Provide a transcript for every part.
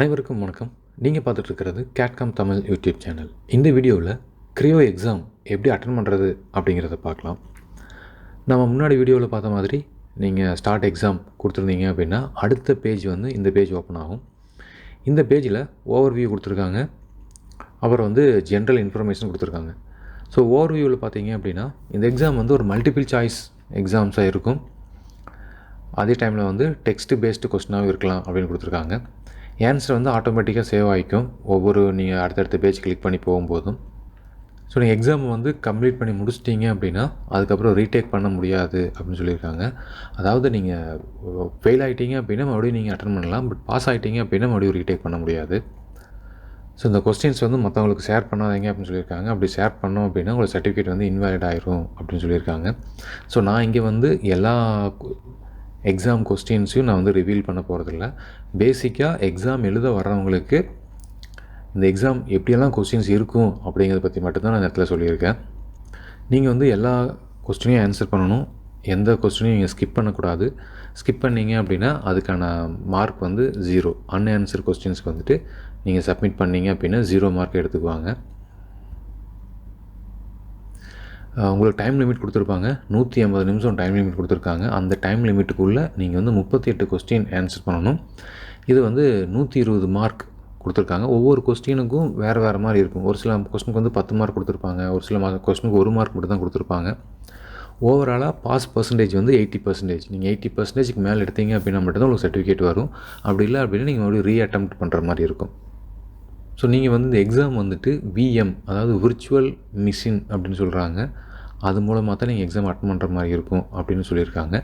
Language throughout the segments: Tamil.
அனைவருக்கும் வணக்கம். நீங்கள் பார்த்துட்டு இருக்கிறது கேட்காம் தமிழ் யூடியூப் சேனல். இந்த வீடியோவில் க்ரியோ எக்ஸாம் எப்படி அட்டன் பண்ணுறது அப்படிங்கிறத பார்க்கலாம். நம்ம முன்னாடி வீடியோவில் பார்த்த மாதிரி நீங்கள் ஸ்டார்ட் எக்ஸாம் கொடுத்துருந்தீங்க அப்படின்னா அடுத்த பேஜ் வந்து இந்த பேஜ் ஓப்பன் ஆகும். இந்த பேஜில் ஓவர் வியூ கொடுத்துருக்காங்க. அப்புறம் வந்து ஜென்ரல் இன்ஃபர்மேஷன் கொடுத்துருக்காங்க. ஸோ ஓவர் வியூவில் பார்த்தீங்க அப்படின்னா இந்த எக்ஸாம் வந்து ஒரு மல்டிபிள் சாய்ஸ் எக்ஸாம்ஸாக இருக்கும். அதே டைமில் வந்து டெக்ஸ்ட் பேஸ்டு கொஸ்டினாகவும் இருக்கலாம் அப்படின்னு கொடுத்துருக்காங்க. ஆன்சர் வந்து ஆட்டோமேட்டிக்காக சேவ் ஆகிக்கும் ஒவ்வொரு நீங்கள் அடுத்தடுத்த பேஜ் கிளிக் பண்ணி போகும்போதும். ஸோ நீங்கள் எக்ஸாம் வந்து கம்ப்ளீட் பண்ணி முடிச்சிட்டிங்க அப்படின்னா அதுக்கப்புறம் ரீடேக் பண்ண முடியாது அப்படின்னு சொல்லியிருக்காங்க. அதாவது நீங்கள் ஃபெயில் ஆகிட்டீங்க அப்படின்னா மறுபடியும் நீங்கள் அட்டன் பண்ணலாம். பட் பாஸ் ஆகிட்டீங்க அப்படின்னா மறுபடியும் ரீடேக் பண்ண முடியாது. ஸோ இந்த கொஸ்டின்ஸ் வந்து மற்றவங்களுக்கு ஷேர் பண்ணாதீங்க அப்படின்னு சொல்லியிருக்காங்க. அப்படி ஷேர் பண்ணோம் அப்படின்னா உங்களுக்கு சர்டிஃபிகேட் வந்து இன்வாலிட் ஆயிரும் அப்படின்னு சொல்லியிருக்காங்க. ஸோ நான் இங்கே வந்து எல்லா எக்ஸாம் கொஸ்டின்ஸையும் நான் வந்து ரிவீல் பண்ண போகிறதில்ல பேசிக்காக எக்ஸாம் எழுத வர்றவங்களுக்கு இந்த எக்ஸாம் எப்படியெல்லாம் கொஸ்டின்ஸ் இருக்கும் அப்படிங்கிறத பற்றி மட்டும்தான் நான் இந்த இடத்துல சொல்லியிருக்கேன். நீங்கள் வந்து எல்லா கொஸ்டினையும் ஆன்சர் பண்ணணும். எந்த கொஸ்டினையும் நீங்கள் ஸ்கிப் பண்ணக்கூடாது. ஸ்கிப் பண்ணீங்க அப்படின்னா அதுக்கான மார்க் வந்து ஜீரோ அன்ஆன்சர் கொஸ்டின்ஸ்க்கு வந்துட்டு நீங்கள் சப்மிட் பண்ணீங்க அப்படின்னா ஜீரோ மார்க் எடுத்துக்குவாங்க. உங்களுக்கு டைம் லிமிட் கொடுத்துருப்பாங்க. நூற்றி ஐம்பது நிமிஷம் டைம் லிமிட் கொடுத்துருக்காங்க. அந்த டைம் லிமிட்டுக்குள்ளே நீங்கள் வந்து முப்பத்தி எட்டு கொஸ்டின் ஆன்சர் பண்ணணும். இது வந்து நூற்றி இருபது மார்க் கொடுத்துருக்காங்க. ஒவ்வொரு கொஸ்டினுக்கும் வேறு வேறு மாதிரி இருக்கும். ஒரு சில கொஸ்டினுக்கு வந்து பத்து மார்க் கொடுத்துருப்பாங்க. ஒரு சில கொஸ்டினுக்கு ஒரு மார்க் மட்டும் தான் கொடுத்துருப்பாங்க ஓவராலாக பாஸ் பர்சன்டேஜ் வந்து எயிட்டி பர்சன்டேஜ் நீங்கள் எயிட்டி பர்சன்டேஜ்க்கு மேலே எடுத்தீங்க அப்படின்னா மட்டும்தான் உங்களுக்கு சர்டிஃபிகேட் வரும். அப்படி இல்லை அப்படின்னா நீங்கள் மறுபடியும் ரீ அட்டம்ப்ட் பண்ணுற மாதிரி இருக்கும். ஸோ நீங்கள் வந்து இந்த எக்ஸாம் வந்துட்டு விஎம் அதாவது விர்ச்சுவல் மிஷின் அப்படின்னு சொல்கிறாங்க அது மூலமாக தான் நீங்கள் எக்ஸாம் அட்டன் பண்ணுற மாதிரி இருக்கும் அப்படின்னு சொல்லியிருக்காங்க.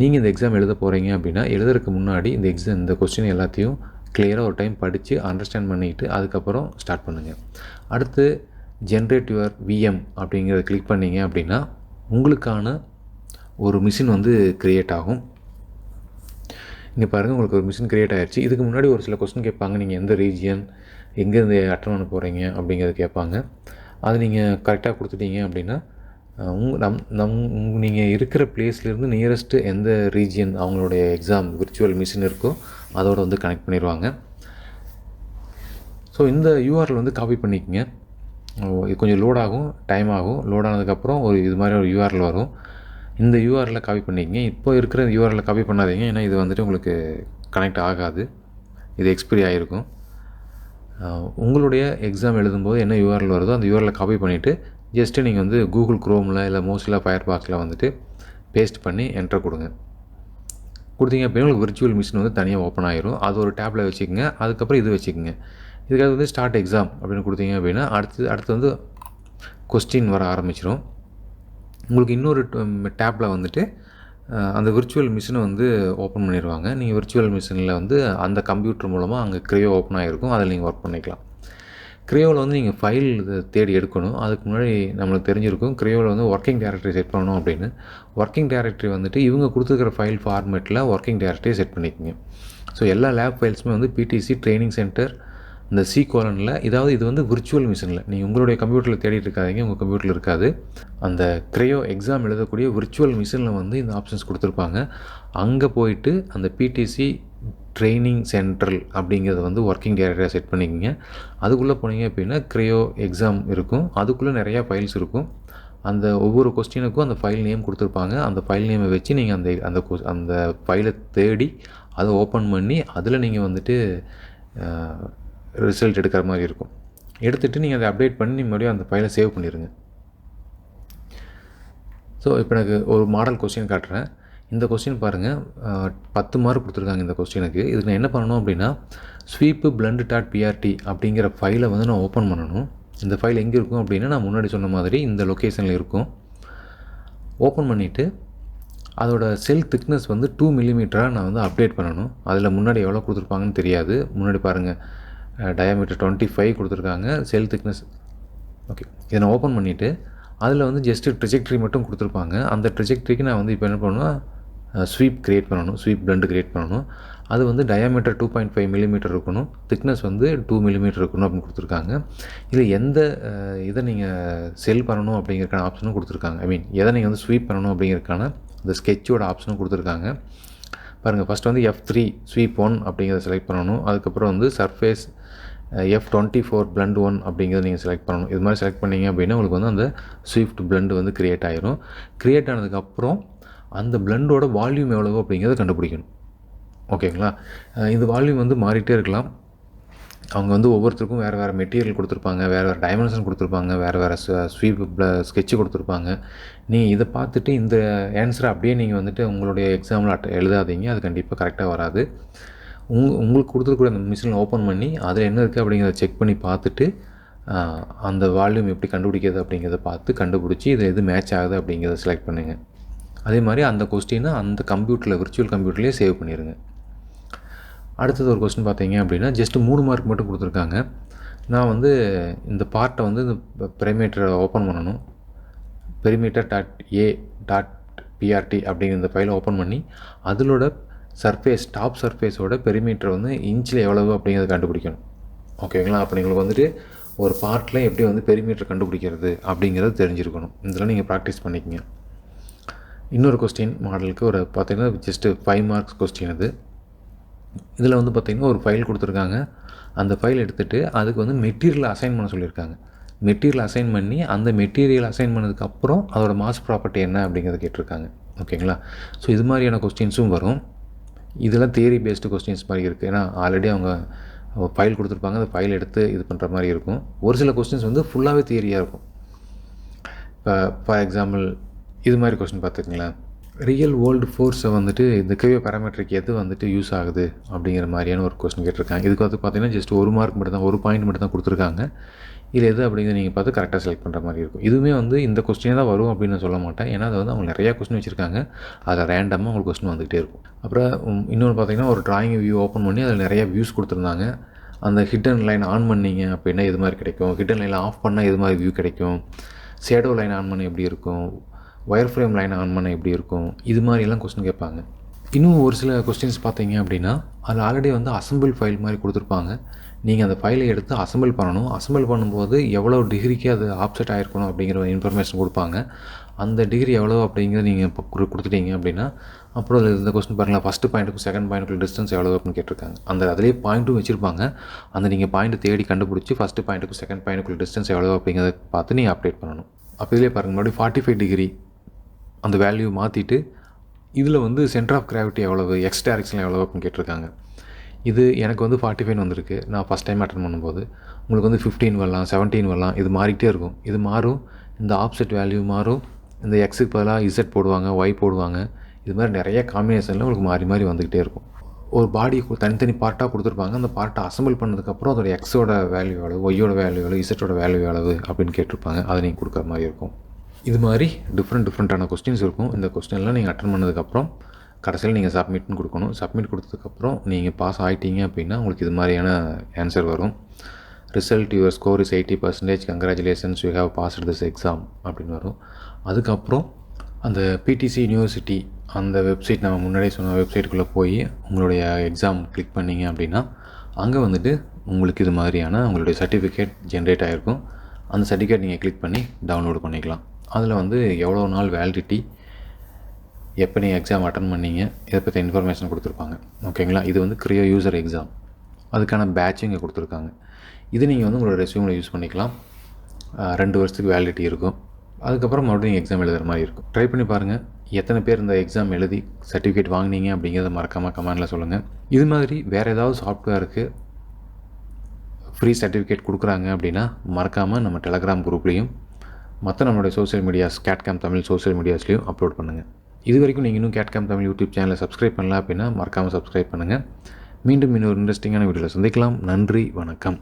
நீங்கள் இந்த எக்ஸாம் எழுத போகிறீங்க அப்படின்னா எழுதுறதுக்கு முன்னாடி இந்த எக்ஸாம் இந்த கொஸ்டின் எல்லாத்தையும் கிளியராக ஒரு டைம் படித்து அண்டர்ஸ்டாண்ட் பண்ணிட்டு அதுக்கப்புறம் ஸ்டார்ட் பண்ணுங்கள் அடுத்து ஜென்ரேட் யுவர் விஎம் அப்படிங்கிறத கிளிக் பண்ணீங்க அப்படின்னா உங்களுக்கான ஒரு மிஷின் வந்து க்ரியேட் ஆகும். இங்கே பாருங்கள் உங்களுக்கு ஒரு மிஷின் க்ரியேட் ஆகிடுச்சு இதுக்கு முன்னாடி ஒரு சில கொஸ்டின் கேட்பாங்க. நீங்கள் எந்த ரீஜியன் எங்கேருந்து அட்டன் பண்ண போகிறீங்க அப்படிங்கிறத கேட்பாங்க. அது நீங்கள் கரெக்டாக கொடுத்துட்டீங்க அப்படின்னா உங் நம் நம் நீங்கள் இருக்கிற பிளேஸ்லேருந்து நியரஸ்ட்டு எந்த ரீஜியன் அவங்களுடைய எக்ஸாம் விர்ச்சுவல் மிஷின் இருக்கோ அதோட வந்து கனெக்ட் பண்ணிடுவாங்க. ஸோ இந்த யூஆர்எல் வந்து காப்பி பண்ணிக்கோங்க. இது கொஞ்சம் லோட் ஆகும் டைம் ஆகும். லோட் ஆனதுக்கப்புறம் ஒரு இது மாதிரி ஒரு யூஆர்எல் வரும். இந்த யூஆர்எல்ல காப்பி பண்ணிக்கங்க. இப்போ இருக்கிற யூஆர்எல்ல காப்பி பண்ணாதீங்க ஏன்னா இது வந்துட்டு உங்களுக்கு கனெக்ட் ஆகாது. இது எக்ஸ்பிரி ஆகிருக்கும் உங்களுடைய எக்ஸாம் எழுதும்போது என்ன யூஆர்எல் வருதோ அந்த யூஆர்எல் காப்பி பண்ணிவிட்டு ஜஸ்ட்டு நீங்கள் வந்து கூகுள் க்ரோமில் இல்லை மோஸ்ட்லாக ஃபயர் பாக்ஸில் வந்துட்டு பேஸ்ட் பண்ணி என்டர் கொடுங்க. கொடுத்தீங்க அப்படின்னா உங்களுக்கு விர்ச்சுவல் மிஷின் வந்து தனியாக ஓப்பன் ஆயிரும். அது ஒரு டேப்பில் வச்சுக்கோங்க. அதுக்கப்புறம் இது வச்சுக்கோங்க. இதுக்காக வந்து ஸ்டார்ட் எக்ஸாம் அப்படின்னு கொடுத்தீங்க அப்படின்னா அடுத்து அடுத்து வந்து கொஸ்டின் வர ஆரம்பிச்சிடும் உங்களுக்கு இன்னொரு டேப்பில் வந்துட்டு அந்த விர்ச்சுவல் மிஷினை வந்து ஓப்பன் பண்ணிடுவாங்க நீங்கள் விர்ச்சுவல் மிஷினில் வந்து அந்த கம்ப்யூட்டர் மூலமாக அங்கே க்ரியோ ஓப்பன் ஆகிருக்கும் அதில் நீங்கள் ஒர்க் பண்ணிக்கலாம். க்ரியோவில் வந்து நீங்கள் ஃபைல் தேடி எடுக்கணும். அதுக்கு முன்னாடி நம்மளுக்கு தெரிஞ்சிருக்கும் க்ரியோவில் வந்து ஒர்க்கிங் டேரக்டரி செட் பண்ணணும் அப்படின்னு. ஒர்க்கிங் டேரக்டரி வந்துட்டு இவங்க கொடுத்துருக்கிற ஃபைல் ஃபார்மேட்டில் ஒர்க்கிங் டேரக்டரி செட் பண்ணிக்கோங்க. ஸோ எல்லா லேப் ஃபைல்ஸுமே வந்து பிடிசி ட்ரைனிங் சென்டர் இந்த சி கோலனில் இதாவது இது வந்து விர்ச்சுவல் மிஷினில் நீங்கள் உங்களுடைய கம்ப்யூட்டரில் தேடிட்டு இருக்காதீங்க உங்கள் கம்ப்யூட்டரில் இருக்காது. அந்த க்ரையோ எக்ஸாம் எழுதக்கூடிய விர்ச்சுவல் மிஷினில் வந்து இந்த ஆப்ஷன்ஸ் கொடுத்துருப்பாங்க. அங்கே போயிட்டு அந்த பிடிசி ட்ரைனிங் சென்ட்ரல் அப்படிங்கிறத வந்து ஒர்க்கிங் டேரக்டராக செட் பண்ணிக்கிங்க. அதுக்குள்ளே போனீங்க அப்படின்னா க்ரையோ எக்ஸாம் இருக்கும். அதுக்குள்ளே நிறையா ஃபைல்ஸ் இருக்கும். அந்த ஒவ்வொரு கொஸ்டினுக்கும் அந்த ஃபைல் நேம் கொடுத்துருப்பாங்க. அந்த ஃபைல் நேமை வச்சு நீங்கள் அந்த அந்த அந்த ஃபைலை தேடி அதை ஓப்பன் பண்ணி அதில் நீங்கள் வந்துட்டு ரிசல்ட் எடுக்கிற மாதிரி இருக்கும். எடுத்துகிட்டு நீங்கள் அதை அப்டேட் பண்ணி மறுபடியும் அந்த ஃபைலை சேவ் பண்ணிடுங்க ஸோ இப்போ எனக்கு ஒரு மாடல் கொஸ்டின் காட்டுறேன். இந்த கொஸ்டின் பாருங்கள் பத்து மார்க் கொடுத்துருக்காங்க இந்த கொஸ்டினுக்கு இதுக்கு நான் என்ன பண்ணணும் அப்படின்னா ஸ்வீப்பு பிளண்டு டாட் பிஆர்டி அப்படிங்கிற ஃபைலை வந்து நான் ஓப்பன் பண்ணணும். இந்த ஃபைல் எங்கே இருக்கும் அப்படின்னா நான் முன்னாடி சொன்ன மாதிரி இந்த லொக்கேஷனில் இருக்கும். ஓப்பன் பண்ணிவிட்டு அதோட செல் திக்னஸ் வந்து டூ மில்லிமீட்டராக நான் வந்து அப்டேட் பண்ணணும். அதில் முன்னாடி எவ்வளோ கொடுத்துருப்பாங்கன்னு தெரியாது. முன்னாடி பாருங்கள் டயாமீட்டர் டுவெண்ட்டி ஃபைவ் கொடுத்துருக்காங்க. செல் திக்னஸ் ஓகே இதை நான் ஓப்பன் பண்ணிவிட்டு அதில் வந்து ஜஸ்ட்டு ட்ரிஜெக்ட்ரி மட்டும் கொடுத்துருப்பாங்க. அந்த ட்ரிஜெக்ட்ரிக்கு நான் வந்து இப்போ என்ன பண்ணணும்னா ஸ்வீப் க்ரியேட் பண்ணணும். ஸ்வீப் பிளண்டு க்ரியேட் பண்ணணும். அது வந்து diameter two point five millimetre இருக்கணும். திக்னஸ் வந்து டூ மில்லிமீட்டர் இருக்கணும் அப்படின்னு கொடுத்துருக்காங்க. இதில் எந்த இதை நீங்கள் செல் பண்ணணும் அப்படிங்கிறக்கான ஆப்ஷனும் கொடுத்துருக்காங்க. ஐ மீன் எதை நீங்கள் வந்து ஸ்வீப் பண்ணணும் அப்படிங்கிறக்கான அந்த ஸ்கெட்சோட ஆப்ஷனும் கொடுத்துருக்காங்க. பாருங்கள் ஃபஸ்ட் வந்து எஃப் த்ரீ ஸ்வீப் ஒன் அப்படிங்கிறத செலக்ட் பண்ணணும். அதுக்கப்புறம் வந்து surface F twenty four blend one அப்படிங்கிறத நீங்கள் செலக்ட் பண்ணணும். இது மாதிரி செலக்ட் பண்ணிங்க அப்படின்னா உங்களுக்கு வந்து அந்த ஸ்விஃப்ட் பிளண்ட் வந்து க்ரியேட் ஆயிரும். க்ரியேட் ஆனதுக்கப்புறம் அந்த பிளண்டோட வால்யூம் எவ்வளவோ அப்படிங்கிறத கண்டுபிடிக்கணும். ஓகேங்களா இந்த வால்யூம் வந்து மாறிட்டே இருக்கலாம். அவங்க வந்து ஒவ்வொருத்தருக்கும் வேறு வேறு மெட்டீரியல் கொடுத்துருப்பாங்க வேறு வேறு டைமென்ஷன் கொடுத்துருப்பாங்க வேறு வேறு ஸ்வீப் ஸ்கெட்சு கொடுத்துருப்பாங்க. நீங்கள் இதை பார்த்துட்டு இந்த ஆன்சரை அப்படியே நீங்கள் வந்துட்டு உங்களுடைய எக்ஸாமில் அட் எழுதாதீங்க. அது கண்டிப்பாக கரெக்டாக வராது. உங் உங்களுக்கு கொடுத்துருக்கூட அந்த மிஷினில் ஓப்பன் பண்ணி அதில் என்ன இருக்குது அப்படிங்கிறத செக் பண்ணி பார்த்துட்டு அந்த வால்யூம் எப்படி கண்டுபிடிக்கிறது அப்படிங்கிறத பார்த்து கண்டுபிடிச்சி இது எது மேட்ச் ஆகுது அப்படிங்கிறத செலக்ட் பண்ணுங்கள் அதே மாதிரி அந்த கொஸ்டினை அந்த கம்ப்யூட்டரில் விர்ச்சுவல் கம்ப்யூட்டர்லேயே சேவ் பண்ணிடுங்க அடுத்தது ஒரு கொஸ்டின் பார்த்தீங்க அப்படின்னா ஜஸ்ட் மூணு மார்க் மட்டும் கொடுத்துருக்காங்க. நான் வந்து இந்த பார்ட்டை வந்து இந்த பெரிமீட்டரை ஓப்பன் பண்ணணும். Perimeter dot A dot PRT அப்படிங்கிற இந்த ஃபைலை ஓப்பன் பண்ணி அதிலோட சர்ஃபேஸ் டாப் சர்ஃபேஸோட பெரிமீட்டர் வந்து இன்ச்சில் எவ்வளவு அப்படிங்கிறத கண்டுபிடிக்கணும். ஓகேங்களா அப்போ நீங்கள் வந்துட்டு ஒரு பார்ட்டில் எப்படி வந்து பெரிமீட்டர் கண்டுபிடிக்கிறது அப்படிங்கிறது தெரிஞ்சிருக்கணும். இதெல்லாம் நீங்கள் ப்ராக்டிஸ் பண்ணிக்கங்க. இன்னொரு கொஸ்டின் மாடலுக்கு ஒரு பார்த்திங்கன்னா ஜஸ்ட்டு ஃபைவ் மார்க்ஸ் கொஸ்டின் அது இதில் வந்து பார்த்திங்கன்னா ஒரு ஃபைல் கொடுத்துருக்காங்க. அந்த ஃபைல் எடுத்துகிட்டு அதுக்கு வந்து மெட்டீரியல் அசைன் பண்ண சொல்லியிருக்காங்க. மெட்டீரியல் அசைன் பண்ணி அந்த மெட்டீரியல் அசைன் பண்ணதுக்கப்புறம் அதோட மாஸ் ப்ராப்பர்ட்டி என்ன அப்படிங்கிறத கேட்டிருக்காங்க. ஓகேங்களா? ஸோ இது மாதிரியான கொஸ்டின்ஸும் வரும். இதெல்லாம் தேரி பேஸ்டு கொஸ்டின்ஸ் மாதிரி இருக்குது ஏன்னா ஆல்ரெடி அவங்க ஃபைல் கொடுத்துருப்பாங்க. அந்த ஃபைல் எடுத்து இது பண்ணுற மாதிரி இருக்கும். ஒரு சில கொஸ்டின்ஸ் வந்து ஃபுல்லாகவே தியரியாக இருக்கும். இப்போ ஃபார் எக்ஸாம்பிள் இது மாதிரி கொஸ்டின் பார்த்துக்கிங்களேன் ரியல் வேர்ல்டு ஃபோர்ஸை வந்துட்டு இந்த கேவியோ பேராமெட்ரிக் எது வந்துட்டு யூஸ் ஆகுது அப்படிங்கிற மாதிரியான ஒரு கொஸ்டின் கேட்டிருக்காங்க. இதுக்கு வந்து பார்த்திங்கன்னா ஜஸ்ட் ஒரு மார்க் மட்டும் தான் ஒரு பாயிண்ட் மட்டும் தான் கொடுத்துருக்காங்க. இல்லை எது அப்படிங்கிறத நீங்கள் பார்த்து கரெக்டாக செலக்ட் பண்ணுற மாதிரி இருக்கும். இதுவுமே வந்து இந்த கொஸ்டினே தான் வரும் அப்படின்னு நான் சொல்ல மாட்டேன். ஏன்னா அது வந்து அவங்க நிறையா கொஸ்டின் வச்சுருக்காங்க. அதில் ரேண்டமாக உங்களுக்கு கொஸ்டின் வந்துகிட்டே இருக்கும். அப்புறம் இன்னொன்று பார்த்தீங்கன்னா ஒரு ட்ராயிங் வியூ ஓப்பன் பண்ணி அதில் நிறையா வியூஸ் கொடுத்துருந்தாங்க. அந்த ஹிட்டன் லைன் ஆன் பண்ணீங்க அப்படின்னா இது மாதிரி கிடைக்கும். ஹிட்டன் லைன் ஆஃப் பண்ணால் இது மாதிரி வியூ கிடைக்கும். ஷேடோ லைன் ஆன் பண்ணி எப்படி இருக்கும்? ஒயர் ஃப்ரேம் லைன் ஆன் பண்ண எப்படி இருக்கும்? இது மாதிரிலாம் கொஸ்டின் கேட்பாங்க. இன்னும் ஒரு சில கொஸ்டின்ஸ் பார்த்தீங்க அப்படின்னா அதில் ஆல்ரெடி வந்து அசம்பிள் ஃபைல் மாதிரி கொடுத்துருப்பாங்க. நீங்கள் அந்த ஃபைலை எடுத்து அசம்பிள் பண்ணணும். அசம்பிள் பண்ணும்போது எவ்வளோ டிகிரிக்கு அது ஆப்செட் ஆகிருக்கணும் அப்படிங்கிற ஒரு இன்ஃபர்மேஷன் கொடுப்பாங்க. அந்த டிகிரி எவ்வளோ அப்படிங்கிறத நீங்கள் இப்போ கொடுத்துட்டீங்க அப்படின்னா அப்புறம் அதில் இந்த கொஸ்டின் பாருங்கள் ஃபஸ்ட்டு பாயிண்ட்டுக்கும் செகண்ட் பாயிண்ட்டுக்கு டிஸ்டன்ஸ் எவ்வளோ அப்படின்னு கேட்டிருக்காங்க. அந்த அதிலேயே பாயிண்ட்டும் வச்சுருப்பாங்க. அந்த நீங்கள் பாயிண்ட் தேடி கண்டுபிடிச்சி ஃபஸ்ட்டு பாயிண்ட்டுக்கும் செகண்ட் பாயிண்ட்டுக்குள்ள டிஸ்டன்ஸ் எவ்வளோ அப்படிங்கிறத பார்த்து நீங்கள் அப்டேட் பண்ணணும். அப்போ இதிலே பாருங்கள் மறுபடியும் ஃபார்ட்டி ஃபைவ் டிகிரி அந்த வேல்யூ மாற்றிட்டு இதில் வந்து சென்டர் ஆஃப் கிராவிட்டி எவ்வளவு எக்ஸ் டைரக்ஷனில் எவ்வளோ அப்படின்னு கேட்டிருக்காங்க. இது எனக்கு வந்து ஃபார்ட்டி ஃபைவ் வந்திருக்கு. நான் ஃபஸ்ட் டைம் அட்டன் பண்ணும்போது உங்களுக்கு வந்து ஃபிஃப்டீன் வரலாம் செவன்டீன் வரலாம் இது மாறிக்கிட்டே இருக்கும். இது மாறும் இந்த ஆப்செட் வேல்யூ மாறும் இந்த எக்ஸுக்கு பதிலாக இசட் போடுவாங்க ஒய் போடுவாங்க. இது மாதிரி நிறைய காம்பினேஷனில் உங்களுக்கு மாறி மாறி வந்துக்கிட்டே இருக்கும். ஒரு பாடி தனித்தனி பார்ட்டாக கொடுத்துருப்பாங்க. அந்த பார்ட்டை அசம்பிள் பண்ணதுக்கப்புறம் அதோட எக்ஸோட வேல்யூ எவ்வளவு ஒய்யோட வேல்யூ எவ்வளவு இசட்டோட வேல்யூ எவ்வளவு அப்படின்னு கேட்டிருப்பாங்க. அதை நீங்கள் கொடுக்குற மாதிரி இருக்கும். இது மாதிரி டிஃப்ரெண்ட் டிஃப்ரெண்ட்டான கொஸ்டின்ஸ் இருக்கும். இந்த கொஸ்டின்லாம் நீங்கள் அட்டன் பண்ணதுக்கப்புறம் கடைசியில் நீங்கள் சப்மிட்னு கொடுக்கணும். சப்மிட் கொடுத்ததுக்கப்புறம் நீங்கள் பாஸ் ஆகிட்டீங்க அப்படின்னா உங்களுக்கு இது மாதிரியான ஆன்சர் வரும். Result your score is eighty percentage congratulations you have passed this exam அப்படின்னு வரும். அதுக்கப்புறம் அந்த பிடிசி யூனிவர்சிட்டி அந்த வெப்சைட் நம்ம முன்னாடியே சொன்ன வெப்சைட்டுக்குள்ளே போய் உங்களுடைய எக்ஸாம் கிளிக் பண்ணீங்க அப்படின்னா அங்கே வந்துட்டு உங்களுக்கு இது மாதிரியான உங்களுடைய சர்டிஃபிகேட் ஜென்ரேட் ஆகிருக்கும் அந்த சர்டிஃபிகேட் நீங்கள் கிளிக் பண்ணி டவுன்லோட் பண்ணிக்கலாம். அதில் வந்து எவ்வளோ நாள் வேலிடிட்டி எப்போ நீங்கள் எக்ஸாம் அட்டன் பண்ணீங்க இதை பற்றி இன்ஃபர்மேஷன் கொடுத்துருப்பாங்க. ஓகேங்களா இது வந்து க்ரியோ யூசர் எக்ஸாம் அதுக்கான பேட்சும் இங்கே கொடுத்துருக்காங்க. இது நீங்கள் வந்து உங்களோட ரெஸ்யூமில் யூஸ் பண்ணிக்கலாம். ரெண்டு வருஷத்துக்கு வேலிடிட்டி இருக்கும். அதுக்கப்புறம் மறுபடியும் நீங்கள் எக்ஸாம் எழுதுகிற மாதிரி இருக்கும். ட்ரை பண்ணி பாருங்கள் எத்தனை பேர் இந்த எக்ஸாம் எழுதி சர்டிஃபிகேட் வாங்குனீங்க அப்படிங்கிறத மறக்காமல் கமெண்டில் சொல்லுங்கள் இது மாதிரி வேறு ஏதாவது சாஃப்ட்வேருக்கு ஃப்ரீ சர்டிஃபிகேட் கொடுக்குறாங்க அப்படின்னா மறக்காமல் நம்ம டெலகிராம் குரூப்லேயும் மற்ற நம்மளுடைய சோஷியல் மீடியாஸ் கேட்காம் தமிழ் சோஷியல் மீடியாஸ்லையும் அப்லோட் பண்ணுங்கள் இது வரைக்கும் நீங்கள் இன்னும் கேட்காம் தமிழ் யூடியூப் சேனலை சப்ஸ்கிரைப் பண்ணல அப்படின்னா மறக்காமல் சப்ஸ்கிரைப் பண்ணுங்கள் மீண்டும் இன்னொரு இன்ட்ரெஸ்டிங்கான வீடியோவில் சந்திக்கலாம். நன்றி வணக்கம்.